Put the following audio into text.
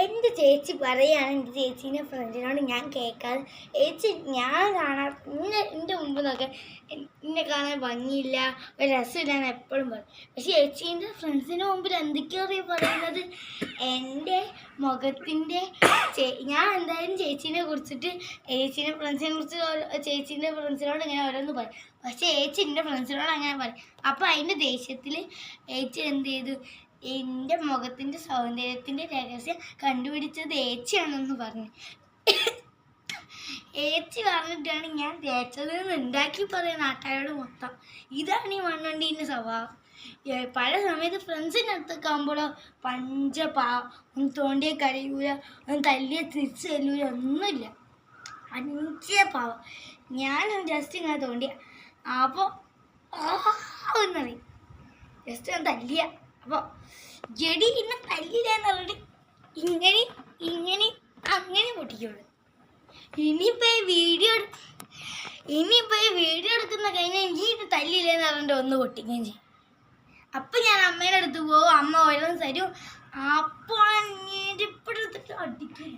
എന്റെ ചേച്ചി പറയുകയാണ് എന്റെ ചേച്ചീന്റെ ഫ്രണ്ടിനോട് ഞാൻ കേൾക്കാതെ ചേച്ചി ഞാൻ കാണാൻ ഇന്നെ എന്റെ മുമ്പ് നോക്കാൻ എന്നെ കാണാൻ ഭംഗിയില്ല ഒരു രസമില്ല എന്ന് എപ്പോഴും പറയും. പക്ഷേ ചേച്ചീന്റെ ഫ്രണ്ട്സിന്റെ മുമ്പിൽ എന്തൊക്കെയോ പറയുന്നത്? എന്റെ മുഖത്തിന്റെ ഞാൻ എന്തായാലും ചേച്ചീനെ കുറിച്ചിട്ട് ചേച്ചീന്റെ ഫ്രണ്ട്സിനെ കുറിച്ച് ചേച്ചീന്റെ ഫ്രണ്ട്സിനോട് ഇങ്ങനെ ഓരോന്ന് പറയും. പക്ഷേ ചേച്ചി എന്റെ ഫ്രണ്ട്സിനോട് അങ്ങനെ പറയും. അപ്പോൾ അതിന്റെ ദേഷ്യത്തിൽ ചേച്ചി എന്ത് ചെയ്തു? എന്റെ മുഖത്തിന്റെ സൗന്ദര്യത്തിന്റെ രഹസ്യം കണ്ടുപിടിച്ചത് ഏച്ചിയാണെന്ന് പറഞ്ഞു. ഏച്ചി പറഞ്ഞിട്ടാണ് ഞാൻ തേച്ചത് ഉണ്ടാക്കി പറയുന്ന നാട്ടുകാരോട് മൊത്തം. ഇതാണ് ഈ മണ്ണുണ്ടീന്റെ സ്വഭാവം. പല സമയത്ത് ഫ്രണ്ട്സിന്റെ അടുത്തൊക്കെ ആകുമ്പോഴോ പഞ്ചപാ ഒന്ന് തോണ്ടിയ കരയൂല ഒന്ന് തല്ലിയ തിരിച്ചു തല്ലൂല ഒന്നുമില്ല. പഞ്ച പാവം. ഞാൻ ജസ്റ്റ് ഇങ്ങനെ തോണ്ടിയ. അപ്പോൾ എന്നറിയും ജസ്റ്റ് ഞാൻ തല്ലിയ. അപ്പോൾ ജഡി ഇന്നെ തല്ലില്ല എന്ന് പറഞ്ഞിട്ട് ഇങ്ങനെ ഇങ്ങനെ അങ്ങനെ പൊട്ടിക്കുള്ളൂ. ഇനിയിപ്പോൾ ഈ വീഡിയോ ഇനിയിപ്പോൾ ഈ വീഡിയോ എടുക്കുന്ന കഴിഞ്ഞാൽ ഇനി ഇത് തല്ലില്ല എന്ന് പറഞ്ഞിട്ട് ഒന്ന് പൊട്ടിക്കുകയും ചെയ്യും. അപ്പം ഞാൻ അമ്മയുടെ അടുത്ത് പോകും അമ്മ ഓരോന്ന് തരും. അപ്പോൾ ഇപ്പോഴെടുത്തിട്ട് അടിക്കും